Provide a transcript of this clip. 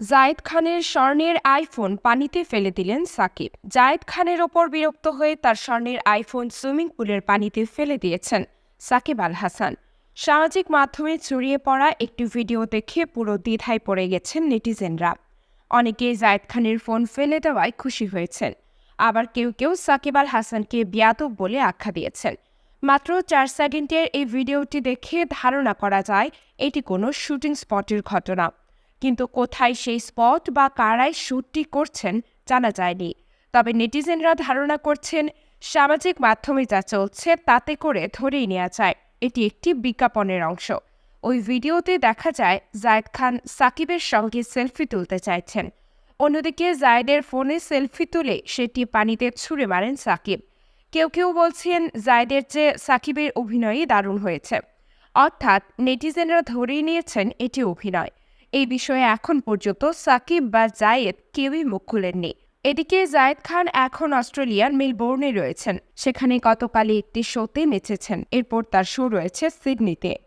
জায়েদ খানের স্বর্ণের আইফোন পানিতে ফেলে দিলেন সাকিব। জায়েদ খানের ওপর বিরক্ত হয়ে তার স্বর্ণের আইফোন সুইমিং পুলের পানিতে ফেলে দিয়েছেন সাকিব আল হাসান। সামাজিক মাধ্যমে ছড়িয়ে পড়া একটি ভিডিও দেখে পুরো দ্বিধায় পড়ে গেছেন নেটিজেনরা। অনেকেই জায়েদ খানের ফোন ফেলে দেওয়ায় খুশি হয়েছেন। আবার কেউ কেউ সাকিব আল হাসানকে বিয়াদব বলে আখ্যা দিয়েছেন। মাত্র চার সেকেন্ডের এই ভিডিওটি দেখে ধারণা করা যায়, এটি কোনো শুটিং স্পটের ঘটনা। কিন্তু কোথায় সেই স্পট বা কারাই শ্যুটটি করছেন জানা যায়নি। তবে নেটিজেনরা ধারণা করছেন, সামাজিক মাধ্যমে যা চলছে তাতে করে ধরেই নেওয়া যায়, এটি একটি বিজ্ঞাপনের অংশ। ওই ভিডিওতে দেখা যায়, জায়েদ খান সাকিবের সঙ্গে সেলফি তুলতে চাইছেন। অন্যদিকে জায়েদের ফোনে সেলফি তুলে সেটি পানিতে ছুঁড়ে মারেন সাকিব। কেউ কেউ বলছেন, জায়েদের যে সাকিবের অভিনয়ই দারুণ হয়েছে। অর্থাৎ নেটিজেনরা ধরেই নিয়েছেন এটি অভিনয়। এই বিষয়ে এখন পর্যন্ত সাকিব বা জায়েদ কেউই মুখ খুলেননি। এদিকে জায়েদ খান এখন অস্ট্রেলিয়ার মেলবোর্নে রয়েছেন। সেখানে গতকালই একটি শোতে নেচেছেন। এরপর তার শো রয়েছে সিডনিতে।